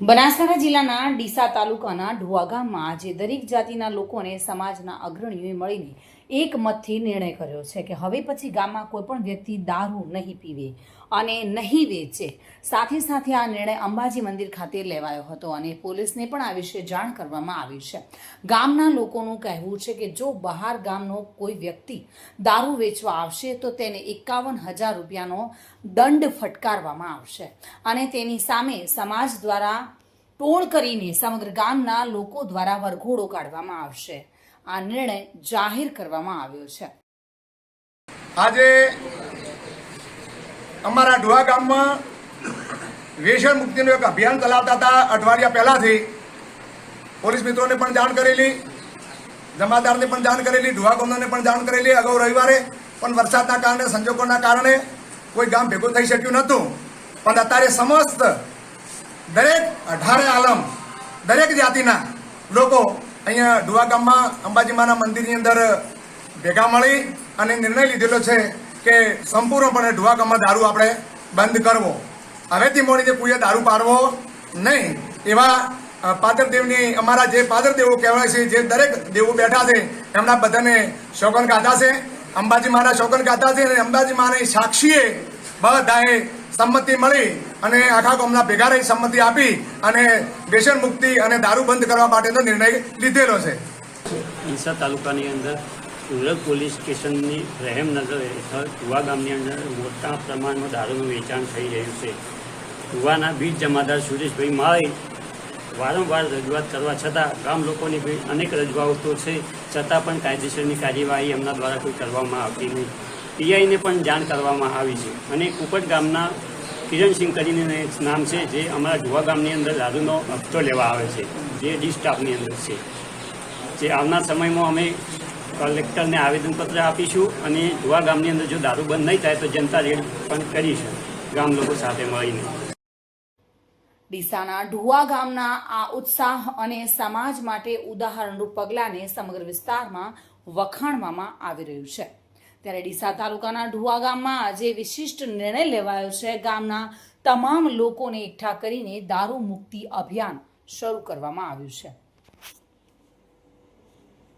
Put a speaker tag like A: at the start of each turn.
A: બનાસકાંઠા જિલ્લાના ડીસા તાલુકાના ઢુવા ગામમાં આજે દરેક જાતિના લોકોને સમાજના અગ્રણીઓએ મળીને એક મતથી નિર્ણય કર્યો છે કે હવે પછી ગામમાં કોઈ પણ વ્યક્તિ દારૂ નહીં પીવે. અને નહીં વેચે. સાથે સાથે આ નિર્ણય અંબાજી મંદિર ખાતે લેવાયો હતો અને પોલીસને પણ આ વિશે જાણ કરવામાં આવી છે. ગામના લોકોનું કહેવું છે કે જો બહાર ગામનો કોઈ વ્યક્તિ દારૂ વેચવા આવશે, તો તેને એકાવન હજાર રૂપિયાનો દંડ ફટકારવામાં આવશે. અને તેની સામે સમાજ દ્વારા ટોળ કરીને સમગ્ર ગામના લોકો દ્વારા વરઘોડો કાઢવામાં આવશે. આ નિર્ણય જાહેર કરવામાં આવ્યો છે.
B: આજે અમારા ડુવા ગામમાં વ્યસન મુક્તિનું એક અભિયાન ચલાવતા હતા અઠવાડિયા પહેલાથી. પોલીસ મિત્રોને પણ જાણ કરેલી, જમાદારને પણ જાણ કરેલી ઢોળા ગામને પણ જાણ કરેલી. અગાઉ રવિવારે પણ વરસાદના કારણે, સંજોગોના કારણે કોઈ ગામ ભેગું થઈ શક્યું નહોતું. પણ અત્યારે સમસ્ત દરેક અઢારે આલમ, દરેક જાતિના લોકો અહીંયા ડુવા ગામમાં અંબાજીમાના મંદિરની અંદર ભેગા મળી અને નિર્ણય લીધેલો છે. કે સંપૂર્ણપણે ડુવા દારૂ આપણે બંધ કરવો. હવેથી મોડીને કોઈએ દારૂ પાડવો નહીં. એવા પાદરદેવની અમારા જે પાદરદેવો કહેવાય છે, જે દરેક દેવો બેઠા છે, એમના બધાને શોકન ગાધા છે. અંબાજી માના શોકન ગાધા છે અને અંબાજી માની સાક્ષીએ બધાએ સંમતિ મળી અને આખા ગામના ભેગા રહી સંમતિ આપી અને વ્યસન મુક્તિ અને દારૂ બંધ કરવા માટેનો નિર્ણય લીધેલો છે.
C: તાલુકાની અંદર રૂરલ પોલીસ સ્ટેશનની રહેમનગર હેઠળ કુવા ગામની અંદર મોટા પ્રમાણમાં દારૂનું વેચાણ થઈ રહ્યું છે. કુવાના બીજ જમાદાર સુરેશભાઈ માળી વારંવાર રજૂઆત કરવા છતાં ગામ લોકોની અનેક રજૂઆતો છે, છતાં પણ કાયદેસરની કાર્યવાહી એમના દ્વારા કોઈ કરવામાં આવતી નહીં. પીઆઈને પણ જાણ કરવામાં આવી છે અને કુપટ ગામના કિરણસિંહ કરીને નામ છે જે અમારા જુવા ગામની અંદર દારૂનો હપ્તો લેવા આવે છે, જે ડી સ્ટાફની અંદર છે. જે આવનાર સમયમાં અમે કલેક્ટરને આવેદનપત્ર આપીશું અને જુવા ગામની અંદર જો દારૂ બંધ નહીં થાય તો જનતા રેડ પણ કરીશું ગામ લોકો સાથે મળીને.
A: ડીસાના ઢુવા ગામના આ ઉત્સાહ અને સમાજ માટે ઉદાહરણરૂપ પગલાંને સમગ્ર વિસ્તારમાં વખાણવામાં આવી રહ્યું છે. ત્યારે ડીસા તાલુકાના ઢુવા ગામમાં આજે વિશિષ્ટ નિર્ણય લેવાયો છે. ગામના તમામ લોકોને એકઠા કરીને દારૂ મુક્તિ અભિયાન શરૂ કરવામાં આવ્યું છે.